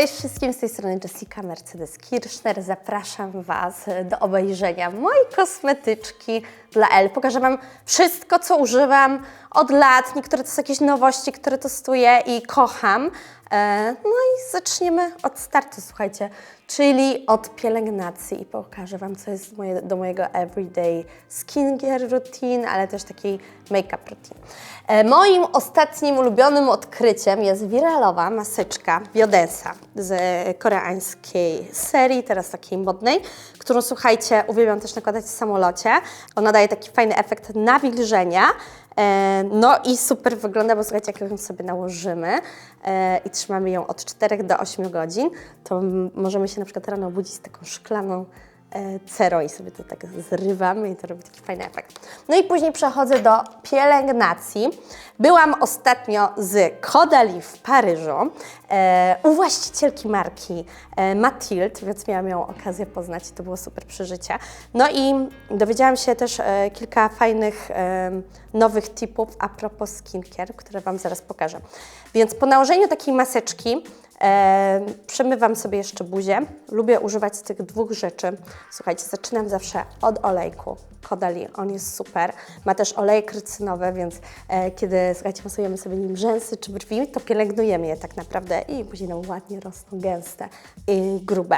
Cześć wszystkim, z tej strony Jessica Mercedes-Kirchner. Zapraszam Was do obejrzenia mojej kosmetyczki dla Elle. Pokażę Wam wszystko, co używam od lat. Niektóre to są jakieś nowości, które testuję i kocham. E, No i zaczniemy od startu, słuchajcie, czyli od pielęgnacji i pokażę Wam, co jest moje, do mojego everyday skincare routine, ale też takiej make-up routine. E, Moim ostatnim ulubionym odkryciem jest wiralowa maseczka Biodensa z koreańskiej serii, teraz takiej modnej, którą słuchajcie, uwielbiam też nakładać w samolocie. Ona daje taki fajny efekt nawilżenia. E, No i super wygląda, bo słuchajcie, jak ją sobie nałożymy e, i trzymamy ją od 4 do 8 godzin, to możemy się na przykład rano obudzić z taką szklaną e, cerą i sobie to tak zrywamy i to robi taki fajny efekt. No i później przechodzę do pielęgnacji. Byłam ostatnio z Caudalie w Paryżu e, u właścicielki marki e, Mathilde, więc miałam ją okazję poznać i to było super przeżycie. No i dowiedziałam się też e, kilka fajnych e, nowych tipów a propos skincare, które Wam zaraz pokażę. Więc po nałożeniu takiej maseczki E, przemywam sobie jeszcze buzię. Lubię używać tych dwóch rzeczy. Słuchajcie, zaczynam zawsze od olejku. Kodali, on jest super. Ma też olejek rycynowy, więc e, kiedy, słuchajcie, masujemy sobie nim rzęsy czy brwi, to pielęgnujemy je tak naprawdę i później nam ładnie rosną gęste i grube.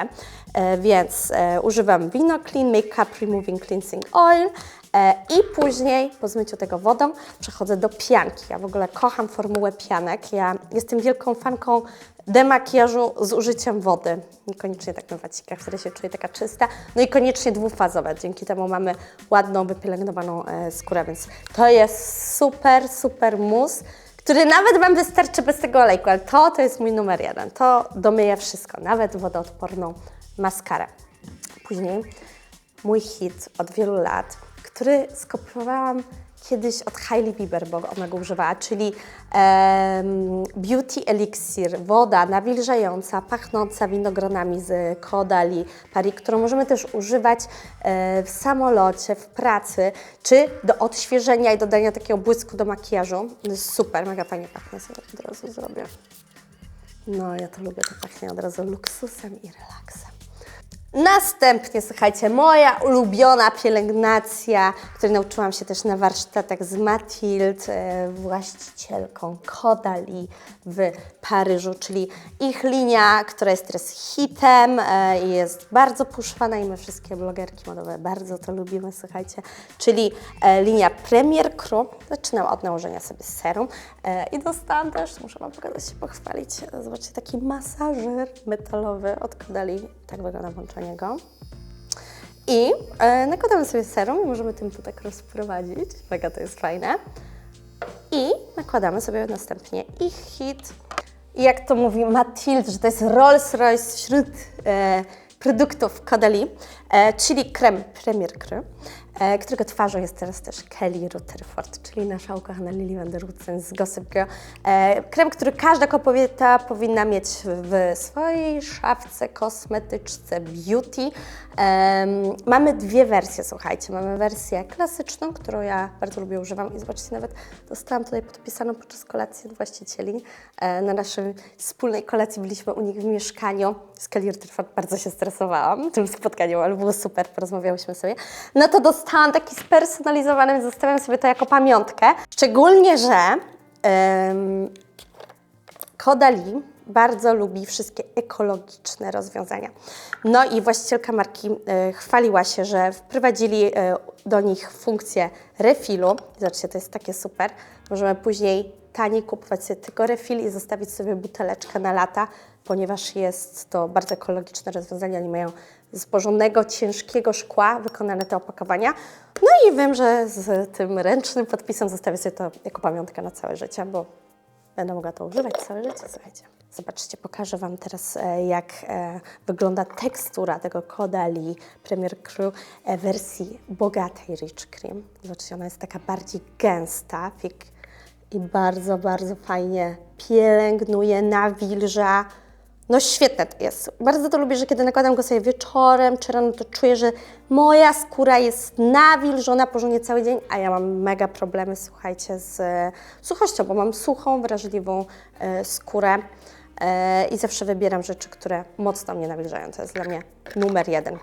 E, więc e, używam Vino Clean Makeup Removing Cleansing Oil. E, I później po zmyciu tego wodą przechodzę do pianki. Ja w ogóle kocham formułę pianek. Ja jestem wielką fanką demakijażu z użyciem wody. Niekoniecznie tak na wacikach, wtedy się czuję taka czysta. No i koniecznie dwufazowe. Dzięki temu mamy ładną, wypielęgnowaną e, skórę, więc to jest super, super mus, który nawet Wam wystarczy bez tego olejku, ale to, to jest mój numer jeden. To domyje wszystko, nawet wodoodporną maskarę. Później mój hit od wielu lat, który skopiowałam kiedyś od Hailey Bieber, bo ona go używała, czyli em, Beauty Elixir, woda nawilżająca, pachnąca winogronami z Caudalie Paris, którą możemy też używać e, w samolocie, w pracy, czy do odświeżenia i dodania takiego błysku do makijażu. Super, mega fajnie pachnie, sobie od razu zrobię. No, ja to lubię, to pachnie od razu luksusem i relaksem. Następnie, słuchajcie, moja ulubiona pielęgnacja, której nauczyłam się też na warsztatach z Mathilde, e, właścicielką Caudalie w Paryżu, czyli ich linia, która jest teraz hitem e, i jest bardzo puszczana i my wszystkie blogerki modowe bardzo to lubimy, słuchajcie, czyli e, linia Premier Cru. Zaczynam od nałożenia sobie serum i dostałam też, muszę Wam pokazać się pochwalić, zobaczcie, taki masażer metalowy od Caudalie, tak wygląda włączenie go. I e, nakładamy sobie serum i możemy tym tu tak rozprowadzić. Mega to jest fajne. I nakładamy sobie następnie ich hit. I jak to mówi Mathilde, że to jest Rolls Royce wśród e, produktów Caudalie, e, czyli krem Premier Cru, e, którego twarzą jest teraz też Kelly Rutherford, czyli nasza ukochana Lily Van z Gossip Girl. E, krem, który każda kobieta powinna mieć w swojej szafce kosmetyczce beauty. Em, mamy dwie wersje, słuchajcie. Mamy wersję klasyczną, którą ja bardzo lubię, używam i zobaczcie, nawet dostałam tutaj podpisaną podczas kolacji od właścicieli. E, na naszej wspólnej kolacji byliśmy u nich w mieszkaniu. Z Kelly Rutherford bardzo się stresowałam tym spotkaniem, ale było super, porozmawiałyśmy sobie. No to dostałam taki spersonalizowany, zostawiam sobie to jako pamiątkę. Szczególnie, że em, Caudalie bardzo lubi wszystkie ekologiczne rozwiązania. No i właścicielka marki e, chwaliła się, że wprowadzili e, do nich funkcję refilu. Zobaczcie, to jest takie super. Możemy później taniej kupować sobie tylko refil i zostawić sobie buteleczkę na lata, ponieważ jest to bardzo ekologiczne rozwiązanie. Oni mają z porządnego, ciężkiego szkła wykonane te opakowania. No i wiem, że z tym ręcznym podpisem zostawię sobie to jako pamiątkę na całe życie, bo Będę mogła to używać całe życie, słuchajcie. Zobaczcie, pokażę Wam teraz, e, jak e, wygląda tekstura tego Caudalie Premier Cru e, wersji bogatej Rich Cream. Zobaczcie, ona jest taka bardziej gęsta i bardzo, bardzo fajnie pielęgnuje, nawilża. No świetne to jest. Bardzo to lubię, że kiedy nakładam go sobie wieczorem czy rano, to czuję, że moja skóra jest nawilżona porządnie cały dzień, a ja mam mega problemy, słuchajcie, z e, suchością, bo mam suchą, wrażliwą e, skórę. e, i zawsze wybieram rzeczy, które mocno mnie nawilżają. To jest dla mnie numer jeden.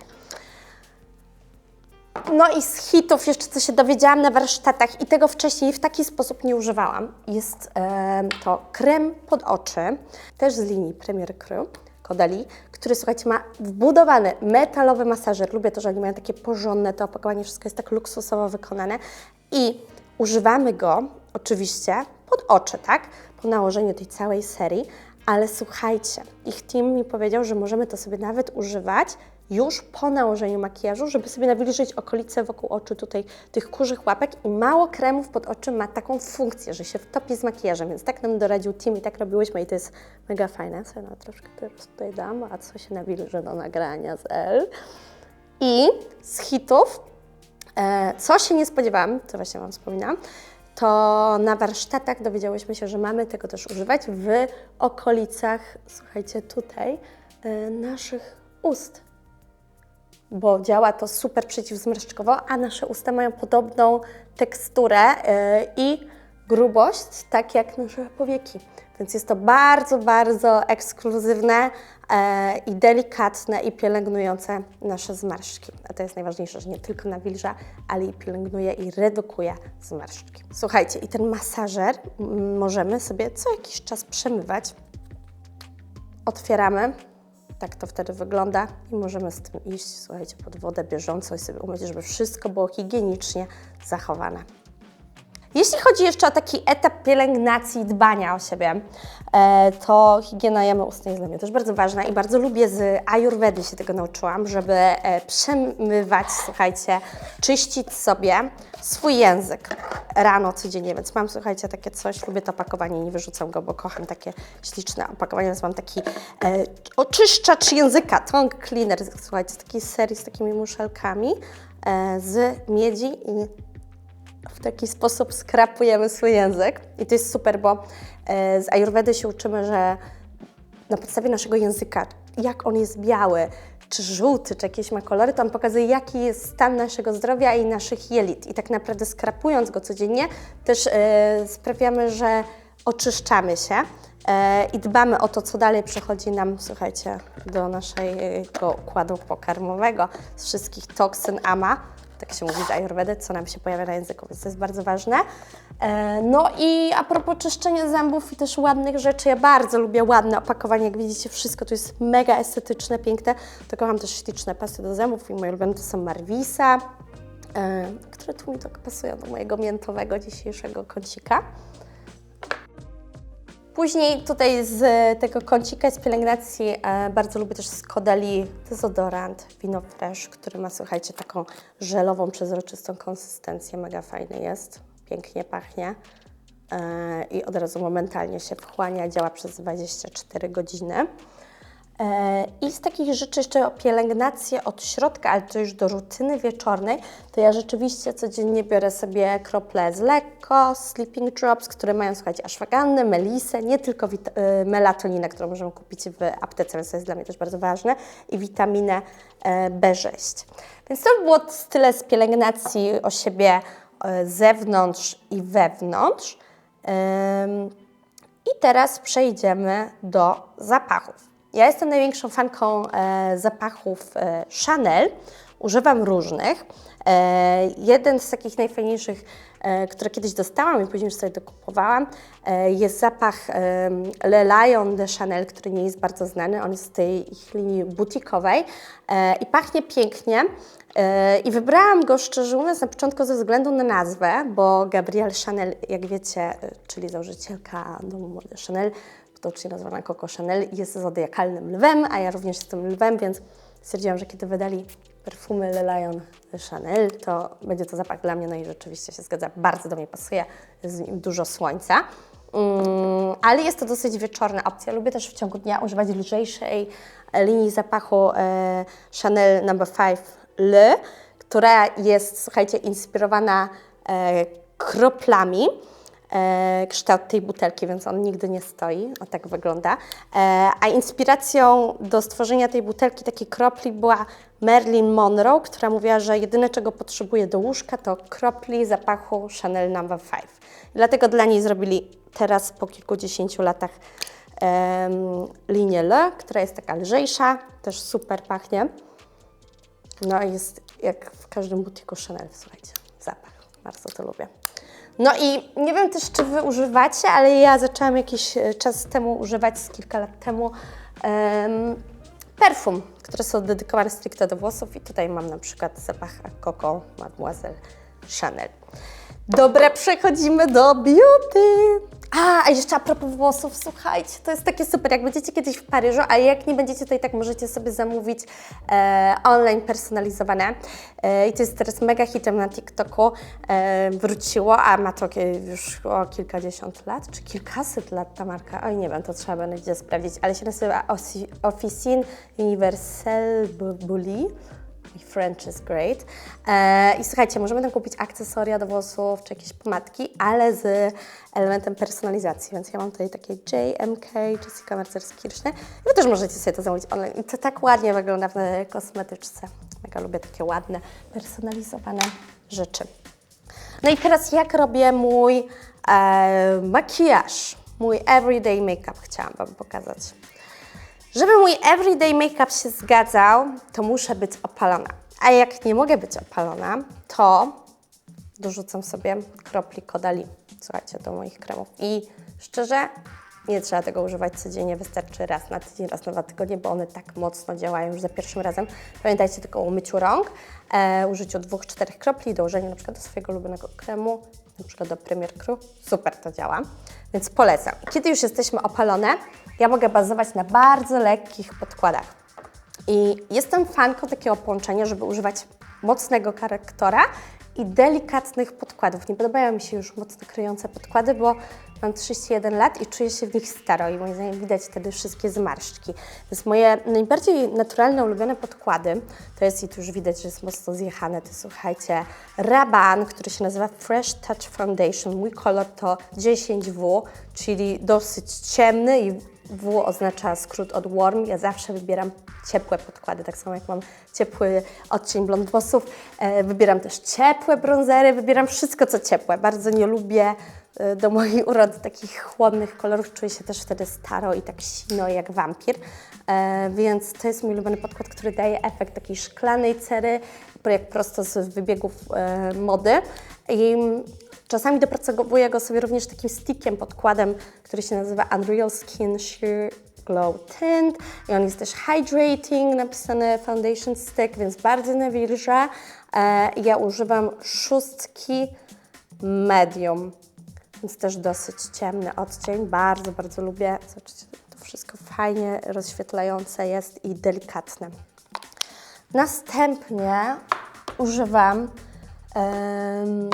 No i z hitów jeszcze co się dowiedziałam na warsztatach i tego wcześniej w taki sposób nie używałam. Jest e, to krem pod oczy, też z linii Premier Cru. Kodali, który słuchajcie, ma wbudowany metalowy masażer. Lubię to, że oni mają takie porządne, to opakowanie wszystko jest tak luksusowo wykonane. I używamy go oczywiście pod oczy, tak? Po nałożeniu tej całej serii. Ale słuchajcie, ich team mi powiedział, że możemy to sobie nawet używać już po nałożeniu makijażu, żeby sobie nawilżyć okolice wokół oczu tutaj tych kurzych łapek i mało kremów pod oczy ma taką funkcję, że się wtopi z makijażem, więc tak nam doradził team i tak robiłyśmy i to jest mega fajne. Sobie no, troszkę teraz tutaj dam, a co się nawilży do nagrania z L. I z hitów, e, co się nie spodziewałam, co właśnie Wam wspominam, to na warsztatach dowiedziałyśmy się, że mamy tego też używać w okolicach, słuchajcie, tutaj, e, naszych ust bo działa to super przeciwzmarszczkowo, a nasze usta mają podobną teksturę yy, i grubość, tak jak nasze powieki. Więc jest to bardzo, bardzo ekskluzywne e, i delikatne i pielęgnujące nasze zmarszczki. A to jest najważniejsze, że nie tylko nawilża, ale i pielęgnuje i redukuje zmarszczki. Słuchajcie, i ten masażer możemy sobie co jakiś czas przemywać. Otwieramy, tak to wtedy wygląda i możemy z tym iść, słuchajcie, pod wodę bieżąco i sobie umyć, żeby wszystko było higienicznie zachowane. Jeśli chodzi jeszcze o taki etap pielęgnacji i dbania o siebie, e, to higiena jamy ustnej jest dla mnie też bardzo ważna i bardzo lubię. Z Ayurvedy się tego nauczyłam, żeby e, przemywać, słuchajcie, czyścić sobie swój język rano codziennie, więc mam, słuchajcie, takie coś, lubię to opakowanie, nie wyrzucam go, bo kocham takie śliczne opakowanie, więc mam taki e, oczyszczacz języka, tongue cleaner, słuchajcie, z takiej serii z takimi muszelkami e, z miedzi i w taki sposób skrapujemy swój język. I to jest super, bo e, z Ayurvedy się uczymy, że na podstawie naszego języka, jak on jest biały, czy żółty, czy jakieś ma kolory, to on pokazuje, jaki jest stan naszego zdrowia i naszych jelit. I tak naprawdę skrapując go codziennie, też e, sprawiamy, że oczyszczamy się e, i dbamy o to, co dalej przechodzi nam, słuchajcie, do naszego układu pokarmowego z wszystkich toksyn AMA tak się mówi z Ayurvedy, co nam się pojawia na języku, więc to jest bardzo ważne. E, no i a propos czyszczenia zębów i też ładnych rzeczy, ja bardzo lubię ładne opakowanie, jak widzicie, wszystko tu jest mega estetyczne, piękne. To kocham też śliczne pasy do zębów i moje ulubione to są Marvisa, e, które tu mi tak pasują do mojego miętowego dzisiejszego kącika. Później tutaj z tego kącika z pielęgnacji e, bardzo lubię też z Kodali dezodorant Fresh, który ma, słuchajcie, taką żelową, przezroczystą konsystencję. Mega fajny jest, pięknie pachnie e, i od razu momentalnie się wchłania, działa przez 24 godziny. E, I z takich rzeczy jeszcze o pielęgnację od środka, ale to już do rutyny wieczornej, to ja rzeczywiście codziennie biorę sobie krople z lekko, sleeping drops, które mają, słuchajcie, ashwagannę, melisę, nie tylko e, melatoninę, którą możemy kupić w aptece, więc to jest dla mnie też bardzo ważne, i witaminę e, B6. Więc to by było tyle z pielęgnacji o siebie zewnątrz i wewnątrz. I teraz przejdziemy do zapachów. Ja jestem największą fanką e, zapachów e, Chanel. Używam różnych. E, jeden z takich najfajniejszych, które kiedyś dostałam i później już sobie dokupowałam, jest zapach Le Lion de Chanel, który nie jest bardzo znany. On jest z tej ich linii butikowej i pachnie pięknie. I wybrałam go szczerze mówiąc na początku ze względu na nazwę, bo Gabrielle Chanel, jak wiecie, czyli założycielka domu mody Chanel, potocznie nazwana Coco Chanel, jest zodiakalnym lwem, a ja również jestem lwem, więc stwierdziłam, że kiedy wydali perfumy Le Lion Chanel, to będzie to zapach dla mnie, no i rzeczywiście się zgadza, bardzo do mnie pasuje, jest w nim dużo słońca. Mm, ale jest to dosyć wieczorna opcja. Lubię też w ciągu dnia używać lżejszej linii zapachu e, Chanel No. 5 Le, która jest, słuchajcie, inspirowana e, kroplami e, kształt tej butelki, więc on nigdy nie stoi, o tak wygląda. E, a inspiracją do stworzenia tej butelki, takiej kropli była Marilyn Monroe, która mówiła, że jedyne czego potrzebuje do łóżka to kropli zapachu Chanel No. 5. Dlatego dla niej zrobili teraz po kilkudziesięciu latach em, linię Le, która jest taka lżejsza, też super pachnie. No i jest jak w każdym butiku Chanel, słuchajcie, zapach. Bardzo to lubię. No i nie wiem też, czy Wy używacie, ale ja zaczęłam jakiś e, czas temu używać, z kilka lat temu, em, perfum, które są dedykowane stricte do włosów i tutaj mam na przykład zapach Coco Mademoiselle Chanel. Dobra, przechodzimy do beauty. A, a jeszcze a propos włosów, słuchajcie, to jest takie super, jak będziecie kiedyś w Paryżu, a jak nie będziecie, i tak możecie sobie zamówić e, online personalizowane. E, I to jest teraz mega hitem na TikToku. E, wróciło, a ma to już o kilkadziesiąt lat, czy kilkaset lat ta marka. Oj, nie wiem, to trzeba będzie sprawdzić, ale się nazywa Officine Universelle Bully. I French is great. E, I słuchajcie, możemy tam kupić akcesoria do włosów czy jakieś pomadki, ale z elementem personalizacji. Więc ja mam tutaj takie JMK, Jessica Mercer-Kirchner. Wy też możecie sobie to zamówić online. I to tak ładnie wygląda w kosmetyczce. Mega lubię takie ładne, personalizowane rzeczy. No i teraz jak robię mój e, makijaż, mój everyday make-up chciałam Wam pokazać. Żeby mój everyday make-up się zgadzał, to muszę być opalona. A jak nie mogę być opalona, to dorzucam sobie kropli Kodali, słuchajcie, do moich kremów. I szczerze, nie trzeba tego używać codziennie, wystarczy raz na tydzień, raz na dwa tygodnie, bo one tak mocno działają już za pierwszym razem. Pamiętajcie tylko o umyciu rąk, e, użyciu dwóch, czterech kropli, dołożeniu na przykład do swojego ulubionego kremu, na przykład do Premier Crew. Super to działa, więc polecam. Kiedy już jesteśmy opalone, ja mogę bazować na bardzo lekkich podkładach. I jestem fanką takiego połączenia, żeby używać mocnego korektora i delikatnych podkładów. Nie podobają mi się już mocno kryjące podkłady, bo mam 31 lat i czuję się w nich staro i moim zdaniem widać wtedy wszystkie zmarszczki. Więc moje najbardziej naturalne, ulubione podkłady, to jest i tu już widać, że jest mocno zjechane, to słuchajcie, Raban, który się nazywa Fresh Touch Foundation. Mój kolor to 10W, czyli dosyć ciemny i W oznacza skrót od warm. Ja zawsze wybieram ciepłe podkłady, tak samo jak mam ciepły odcień blond włosów. E, wybieram też ciepłe bronzery, wybieram wszystko, co ciepłe. Bardzo nie lubię e, do mojej urody takich chłodnych kolorów. Czuję się też wtedy staro i tak sino jak wampir. E, więc to jest mój ulubiony podkład, który daje efekt takiej szklanej cery, jak prosto z wybiegów mody. I Czasami dopracowuję go sobie również takim stickiem, podkładem, który się nazywa Unreal Skin Sheer Glow Tint i on jest też hydrating, napisany foundation stick, więc bardzo nawilża. E, ja używam szóstki medium, więc też dosyć ciemny odcień. Bardzo, bardzo lubię. Zobaczcie, to wszystko fajnie rozświetlające jest i delikatne. Następnie używam em,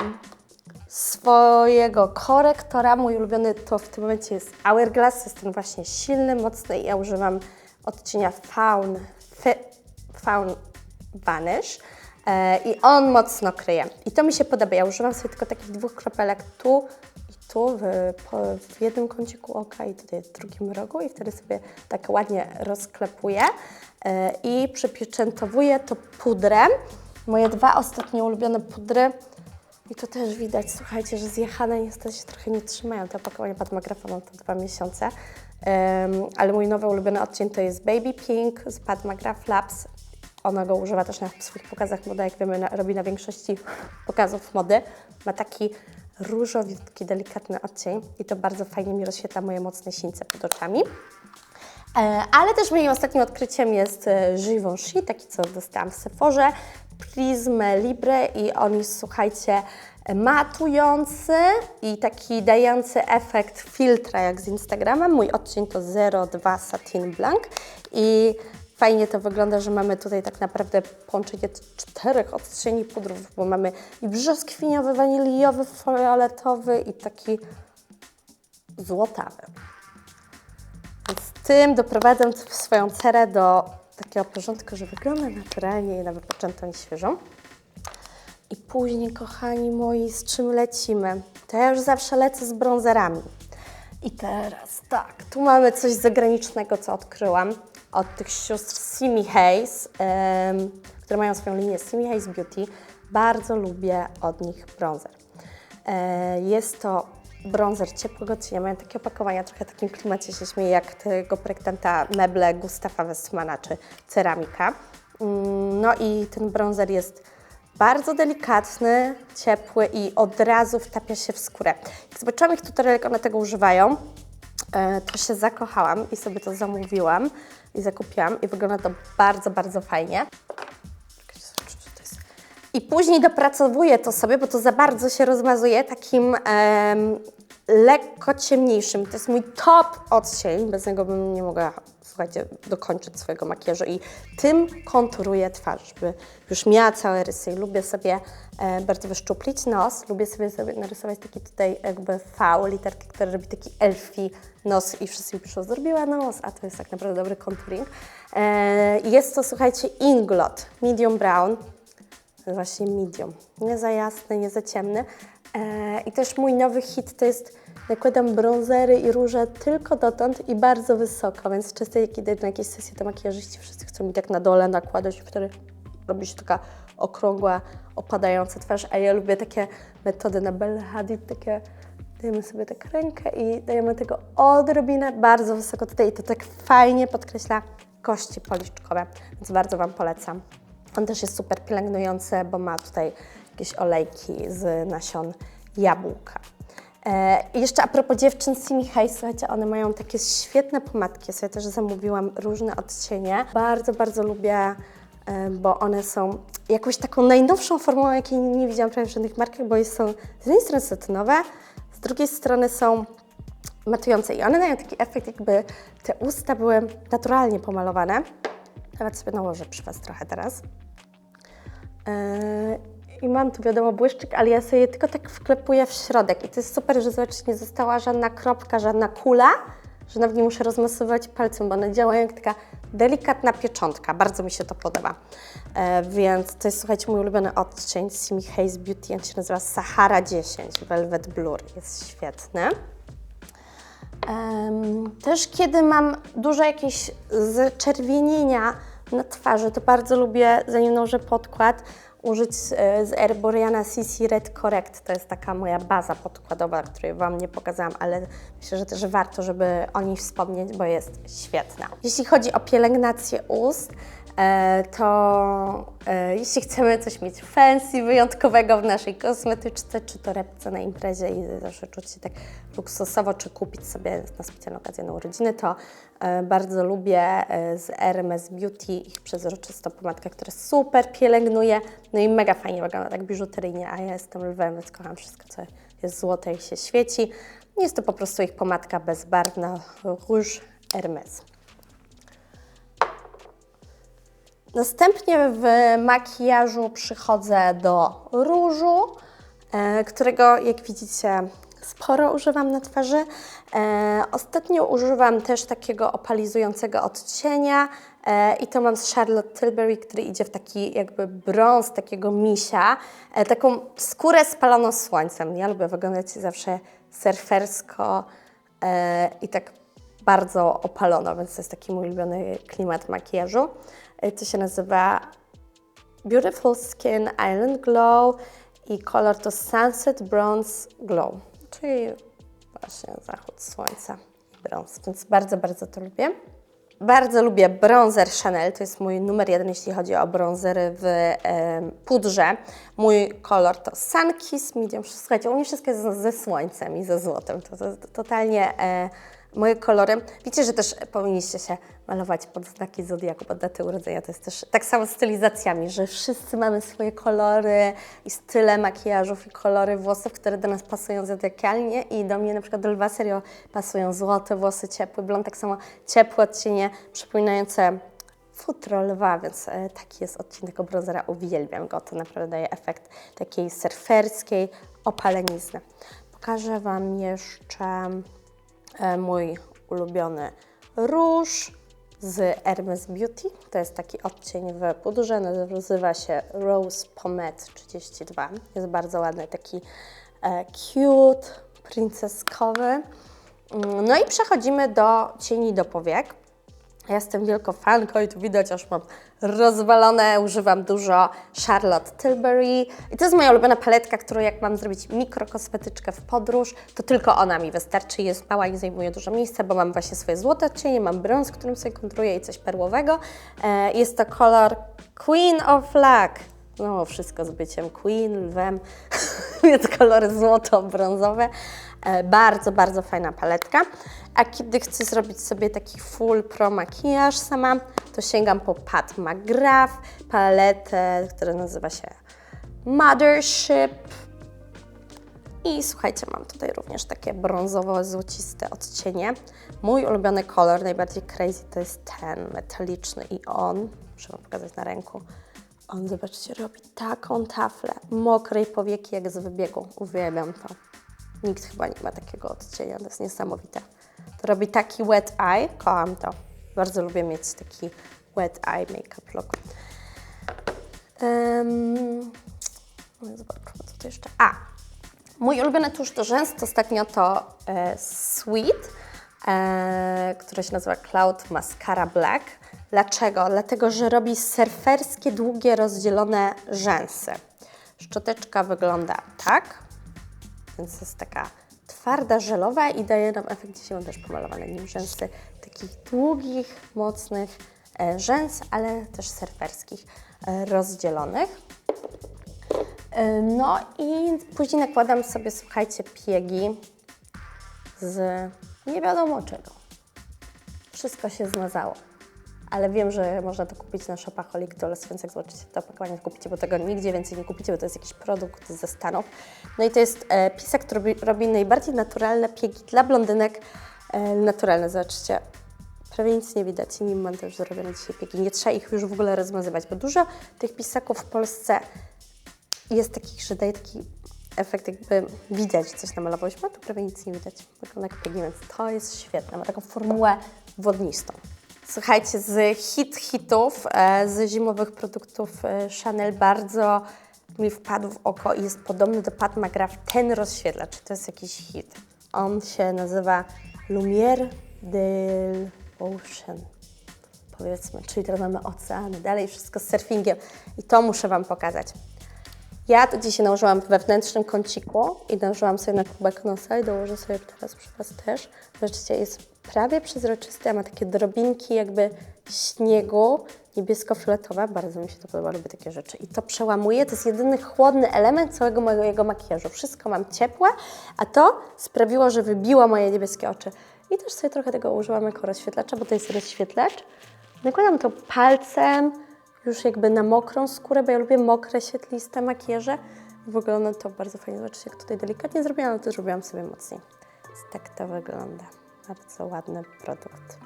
swojego korektora. Mój ulubiony to w tym momencie jest Hourglass. Jest ten właśnie silny, mocny i ja używam odcienia Faun, Faun Vanish. E, I on mocno kryje. I to mi się podoba. Ja używam sobie tylko takich dwóch kropelek tu i tu, w, w jednym kąciku oka i tutaj w drugim rogu i wtedy sobie tak ładnie rozklepuję e, i przypieczętowuję to pudrem. Moje dwa ostatnie ulubione pudry i to też widać, słuchajcie, że zjechane niestety się trochę nie trzymają. To opakowanie Padmagrafa mam to dwa miesiące. Em, ale mój nowy ulubiony odcień to jest Baby Pink z Padmagraph Labs. Ona go używa też na swoich pokazach mody, jak wiemy, na, robi na większości pokazów mody. Ma taki różowiutki, delikatny odcień i to bardzo fajnie mi rozświetla moje mocne sińce pod oczami. E, Ale też moim ostatnim odkryciem jest e, Givenchy, taki co dostałam w Sephorze, Prism Libre i on jest, słuchajcie, matujący i taki dający efekt filtra jak z Instagrama. Mój odcień to 02 Satin Blanc i fajnie to wygląda, że mamy tutaj tak naprawdę połączenie czterech odcieni pudrów, bo mamy i brzoskwiniowy, waniliowy, fioletowy i taki złotawy. Więc tym doprowadzam swoją cerę do takiego porządku, że wygląda naturalnie i na wypoczętą i świeżą. I później, kochani moi, z czym lecimy? To ja już zawsze lecę z bronzerami. I teraz tak, tu mamy coś zagranicznego, co odkryłam od tych sióstr Simi Hayes, em, które mają swoją linię Simi Hayes Beauty. Bardzo lubię od nich bronzer. E, jest to bronzer ciepłego cienia. Takie opakowania, trochę w takim klimacie się śmieje, jak tego projektanta meble Gustafa Westmana czy ceramika. Mm, No i ten bronzer jest bardzo delikatny, ciepły i od razu wtapia się w skórę. Jak zobaczyłam ich tutorial, jak one tego używają, e, to się zakochałam i sobie to zamówiłam i zakupiłam i wygląda to bardzo, bardzo fajnie. I później dopracowuję to sobie, bo to za bardzo się rozmazuje takim em, lekko ciemniejszym. To jest mój top odcień, bez niego bym nie mogła, słuchajcie, dokończyć swojego makijażu. I tym konturuję twarz, żeby już miała całe rysy. I lubię sobie e, bardzo wyszczuplić nos, lubię sobie, sobie narysować taki tutaj jakby V, literki, które robi taki elfi nos i wszyscy mi piszą, zrobiła nos, a to jest tak naprawdę dobry contouring. E, jest to, słuchajcie, Inglot Medium Brown, właśnie medium. Nie za jasny, nie za ciemny. E, I też mój nowy hit to jest nakładam bronzery i róże tylko dotąd i bardzo wysoko, więc często jak idę na jakieś sesje, to makijażyści wszyscy chcą mi tak na dole nakładać i wtedy robi się taka okrągła, opadająca twarz, a ja lubię takie metody na Bella Hadid, takie dajemy sobie tak rękę i dajemy tego odrobinę bardzo wysoko tutaj i to tak fajnie podkreśla kości policzkowe, więc bardzo Wam polecam. On też jest super pielęgnujący, bo ma tutaj jakieś olejki z nasion jabłka. E, jeszcze a propos dziewczyn Simi Hayes, słuchajcie, one mają takie świetne pomadki. Ja sobie też zamówiłam różne odcienie. Bardzo, bardzo lubię, e, bo one są jakąś taką najnowszą formułą, jakiej nie widziałam prawie w żadnych markach, bo są z jednej strony satynowe, z drugiej strony są matujące i one dają taki efekt, jakby te usta były naturalnie pomalowane. Nawet sobie nałożę przy Was trochę teraz. Yy, I mam tu wiadomo błyszczyk, ale ja sobie tylko tak wklepuję w środek. I to jest super, że zobaczcie, nie została żadna kropka, żadna kula, że nawet nie muszę rozmasowywać palcem, bo one działają jak taka delikatna pieczątka. Bardzo mi się to podoba. E, więc to jest, słuchajcie, mój ulubiony odcień Simi Haze Beauty. On się nazywa Sahara 10 Velvet Blur. Jest świetny. Też kiedy mam dużo jakieś zczerwienienia na twarzy, to bardzo lubię, zanim nałożę podkład, użyć e, z Erboriana CC Red Correct. To jest taka moja baza podkładowa, której Wam nie pokazałam, ale myślę, że też warto, żeby o niej wspomnieć, bo jest świetna. Jeśli chodzi o pielęgnację ust, e, to e, jeśli chcemy coś mieć fancy, wyjątkowego w naszej kosmetyczce, czy torebce na imprezie i zawsze czuć się tak luksusowo, czy kupić sobie na specjalną okazję na urodziny, to bardzo lubię z Hermes Beauty ich przezroczystą pomadkę, która super pielęgnuje, no i mega fajnie wygląda, tak biżuteryjnie, a ja jestem lwem, więc kocham wszystko, co jest złote i się świeci. Jest to po prostu ich pomadka bezbarwna Rouge Hermes. Następnie w makijażu przychodzę do różu, e, którego jak widzicie sporo używam na twarzy. E, ostatnio używam też takiego opalizującego odcienia i to mam z Charlotte Tilbury, który idzie w taki jakby brąz takiego misia, e, taką skórę spaloną słońcem. Ja lubię wyglądać zawsze surfersko e, i tak bardzo opalono, więc to jest taki mój ulubiony klimat makijażu. E, To się nazywa Beautiful Skin Island Glow i kolor to Sunset Bronze Glow, czyli właśnie zachód słońca brąz, więc bardzo, bardzo to lubię. Bardzo lubię bronzer Chanel, to jest mój numer jeden, jeśli chodzi o bronzery w pudrze. Mój kolor to Sun Kiss Medium. Słuchajcie, u mnie wszystko jest ze słońcem i ze złotem. To, to, to totalnie e, moje kolory. Wiecie, że też powinniście się malować pod znaki zodiaku, pod daty urodzenia. To jest też tak samo z stylizacjami, że wszyscy mamy swoje kolory i style makijażów i kolory włosów, które do nas pasują zodiakalnie i do mnie na przykład do lwa serio pasują złote włosy, ciepły blond, tak samo ciepłe odcienie przypominające futro lwa, więc e, taki jest odcinek obrozera, uwielbiam go, to naprawdę daje efekt takiej surferskiej opalenizny. Pokażę Wam jeszcze mój ulubiony róż z Hermes Beauty. To jest taki odcień w pudrze, nazywa się Rose Pomade 32. Jest bardzo ładny, taki e, cute, princeskowy. Mm, No i przechodzimy do cieni do powiek. Ja jestem wielką fanką i tu widać, aż mam rozwalone. Używam dużo Charlotte Tilbury. I to jest moja ulubiona paletka, którą jak mam zrobić mikrokosmetyczkę w podróż, to tylko ona mi wystarczy. Jest mała i zajmuje dużo miejsca, bo mam właśnie swoje złote cienie, mam brąz, którym sobie kontruję i coś perłowego. E, Jest to kolor Queen of Luck. No, wszystko z byciem queen, lwem, więc kolory złoto-brązowe. E, Bardzo, bardzo fajna paletka. A kiedy chcę zrobić sobie taki full pro makijaż sama, to sięgam po Pat McGrath, paletę, która nazywa się Mothership. I słuchajcie, mam tutaj również takie brązowo-złociste odcienie. Mój ulubiony kolor, najbardziej crazy, to jest ten metaliczny i on, muszę Wam pokazać na ręku, on, zobaczcie, robi taką taflę mokrej powieki jak z wybiegu. Uwielbiam to. Nikt chyba nie ma takiego odcienia, to jest niesamowite. To robi taki wet eye, kocham to. Bardzo lubię mieć taki wet eye make-up look. Um, zobaczmy, co tu jeszcze. A, mój ulubiony tusz do rzęs to ostatnio to e, Sweet, e, która się nazywa Cloud Mascara Black. Dlaczego? Dlatego, że robi surferskie, długie, rozdzielone rzęsy. Szczoteczka wygląda tak, więc jest taka twarda, żelowa i daje nam efekt, dzisiaj mam też pomalowane nim rzęsy, takich długich, mocnych e, rzęs, ale też surferskich, e, rozdzielonych. E, No i później nakładam sobie, słuchajcie, piegi z nie wiadomo czego. Wszystko się zmazało. Ale wiem, że można to kupić na Shopaholic Dollars, więc jak zobaczycie to opakowanie, kupicie, bo tego nigdzie więcej nie kupicie, bo to jest jakiś produkt ze Stanów. No i to jest e, pisak, który robi, robi najbardziej naturalne piegi dla blondynek. E, naturalne, zobaczcie. Prawie nic nie widać, nim mam też zrobione dzisiaj piegi. Nie trzeba ich już w ogóle rozmazywać, bo dużo tych pisaków w Polsce jest takich, że daje taki efekt, jakby widać, coś namalowałyśmy, a tu prawie nic nie widać. Wygląda jak to jest świetne. Ma taką formułę wodnistą. Słuchajcie, z hit hitów, e, z zimowych produktów e, Chanel bardzo mi wpadł w oko i jest podobny do Pat McGrath ten rozświetlacz. To jest jakiś hit. On się nazywa Lumière de Ocean powiedzmy, czyli teraz mamy oceany, dalej wszystko z surfingiem i to muszę Wam pokazać. Ja to dzisiaj nałożyłam w wewnętrznym kąciku i nałożyłam sobie na kubek nosa i dołożę sobie teraz przy Was też. Zobaczcie, jest prawie przezroczysty, a ma takie drobinki jakby śniegu niebiesko-fioletowe. Bardzo mi się to podoba, lubię takie rzeczy. I to przełamuje, to jest jedyny chłodny element całego mojego makijażu. Wszystko mam ciepłe, a to sprawiło, że wybiło moje niebieskie oczy. I też sobie trochę tego użyłam jako rozświetlacza, bo to jest rozświetlacz. Nakładam to palcem, już jakby na mokrą skórę, bo ja lubię mokre, świetliste makijaże. Wygląda to bardzo fajnie. Zobaczcie, jak tutaj delikatnie zrobiłam, ale to zrobiłam sobie mocniej. Więc tak to wygląda. Bardzo ładny produkt.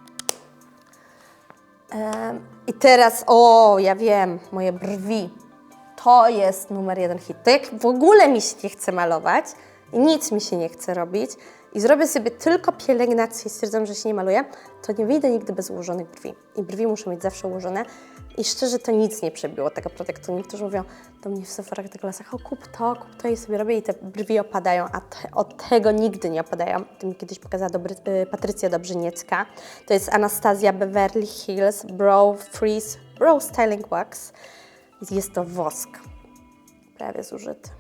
Em, I teraz, o, ja wiem, moje brwi. To jest numer jeden hit. To jak w ogóle mi się nie chce malować i nic mi się nie chce robić i zrobię sobie tylko pielęgnację stwierdzam, że się nie maluję, to nie wyjdę nigdy bez ułożonych brwi. I brwi muszę mieć zawsze ułożone. I szczerze to nic nie przebiło tego produktu. Niektórzy mówią do mnie w Sephora tych lasach, o kup to, kup to i sobie robię i te brwi opadają, a te, od tego nigdy nie opadają. To mi kiedyś pokazała Dobry, y, Patrycja Dobrzyniecka. To jest Anastazja Beverly Hills Brow Freeze Brow Styling Wax. Jest to wosk. Prawie zużyty.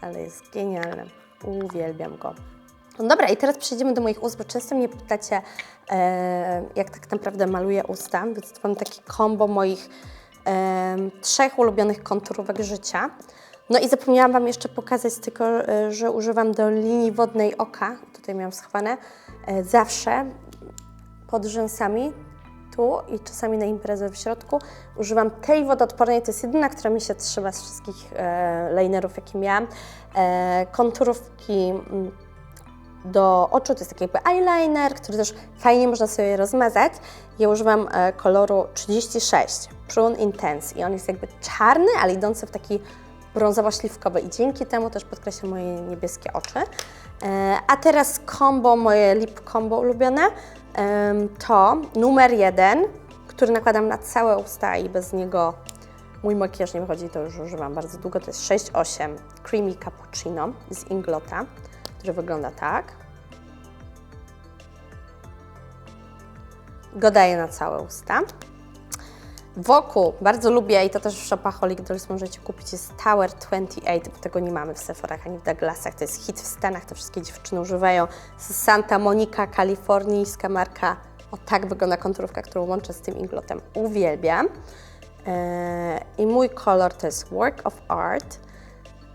Ale jest genialny. Uwielbiam go. No dobra, i teraz przejdziemy do moich ust, bo często mnie pytacie, e, jak tak naprawdę maluję usta, więc to mam taki kombo moich e, trzech ulubionych konturówek życia. No i zapomniałam Wam jeszcze pokazać tylko, e, że używam do linii wodnej oka, tutaj miałam schowane, e, zawsze pod rzęsami, tu i czasami na imprezę w środku. Używam tej wodoodpornej, to jest jedyna, która mi się trzyma z wszystkich e, linerów, jakie miałam. E, konturówki mm, do oczu, to jest taki jakby eyeliner, który też fajnie można sobie rozmazać. Ja używam e, koloru 36, Prune Intense. I on jest jakby czarny, ale idący w taki brązowo-śliwkowy. I dzięki temu też podkreśla moje niebieskie oczy. E, a teraz combo, moje lip combo ulubione, to numer jeden, który nakładam na całe usta i bez niego mój makijaż nie wychodzi, to już używam bardzo długo, to jest 6.8 Creamy Cappuccino z Inglota, który wygląda tak. Go daję na całe usta. Wokół bardzo lubię i to też w Shopaholic Dolls możecie kupić jest Tower 28, bo tego nie mamy w Sephorach ani w Douglasach. To jest hit w Stanach, to wszystkie dziewczyny używają. Z Santa Monica, kalifornijska marka. O tak wygląda konturówka, którą łączę z tym inglotem. Uwielbiam. Eee, I mój kolor to jest Work of Art.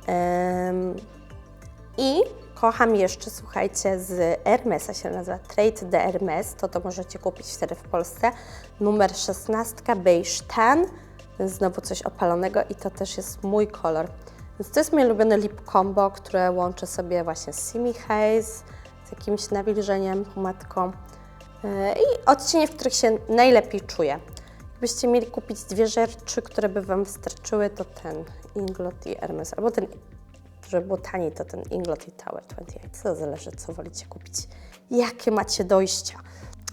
Em, I kocham jeszcze, słuchajcie, z Hermesa się nazywa Trade de Hermes, to to możecie kupić wtedy w Polsce. Numer 16, beige tan, znowu coś opalonego i to też jest mój kolor. Więc to jest mój ulubiony lip combo, które łączę sobie właśnie z Simi Haze, z jakimś nawilżeniem, pomadką e, i odcienie, w których się najlepiej czuję. Gdybyście mieli kupić dwie rzeczy, które by Wam wystarczyły, to ten Inglot i Hermes, albo ten żeby było taniej, to ten Inglot i Tower 28. Co zależy, co wolicie kupić. Jakie macie dojścia.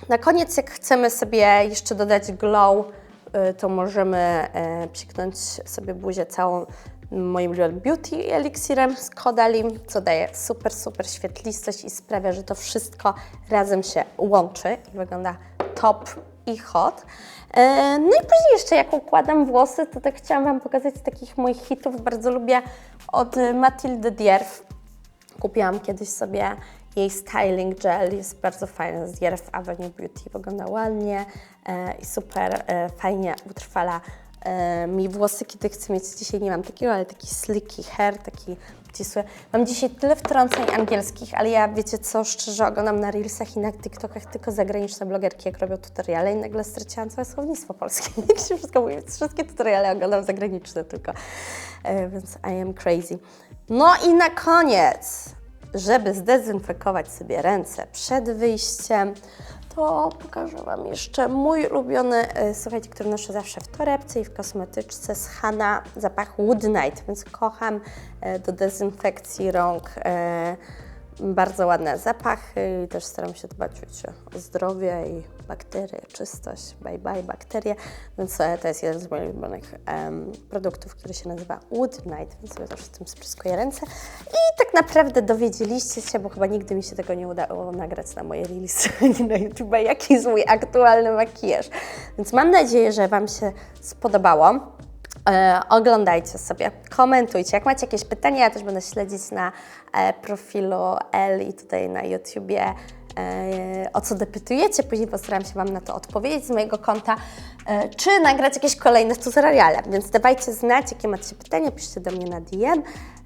Na koniec, jak chcemy sobie jeszcze dodać glow, y, to możemy y, psiknąć sobie buzię całą moim ulubionym Beauty Elixirem z Kodalim, co daje super, super świetlistość i sprawia, że to wszystko razem się łączy i wygląda top i hot. E, No i później jeszcze jak układam włosy, to tak chciałam Wam pokazać takich moich hitów. Bardzo lubię od Matildy Dierf. Kupiłam kiedyś sobie jej styling gel, jest bardzo fajny z Dierf Avenue Beauty, wygląda ładnie e, i super e, fajnie utrwala e, mi włosy, kiedy chcę mieć, dzisiaj nie mam takiego, ale taki slicky hair, taki obcisły. Mam dzisiaj tyle wtrąceń angielskich, ale ja wiecie co, szczerze oglądam na Reelsach i na TikTokach tylko zagraniczne blogerki, jak robią tutoriale i nagle straciłam całe słownictwo polskie. Jak się wszystko mówi, wszystkie tutoriale oglądam zagraniczne tylko, e, więc I am crazy. No i na koniec, żeby zdezynfekować sobie ręce przed wyjściem, to pokażę Wam jeszcze mój ulubiony, e, słuchajcie, który noszę zawsze w torebce i w kosmetyczce z Hanna, zapach Wood Night, więc kocham e, do dezynfekcji rąk. e, Bardzo ładne zapachy i też staram się dbać o zdrowie i bakterie, czystość, bye bye bakterie, więc e, to jest jeden z moich ulubionych em, produktów, który się nazywa Wood Night, więc sobie zawsze tym spryskuję ręce. I tak naprawdę dowiedzieliście się, bo chyba nigdy mi się tego nie udało nagrać na moje reelsy ani na YouTube, jaki jest mój aktualny makijaż. Więc mam nadzieję, że Wam się spodobało. E, oglądajcie sobie, komentujcie. Jak macie jakieś pytania, ja też będę śledzić na e, profilu L i tutaj na YouTubie. E, o co dopytujecie, później postaram się Wam na to odpowiedzieć z mojego konta, e, czy nagrać jakieś kolejne tutoriale. Więc dawajcie znać, jakie macie pytania, piszcie do mnie na DM.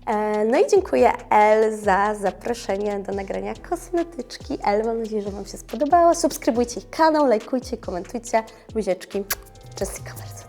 E, no i dziękuję El za zaproszenie do nagrania kosmetyczki El. Mam nadzieję, że Wam się spodobało. Subskrybujcie ich kanał, lajkujcie, komentujcie. Buzieczki. Jessica bardzo.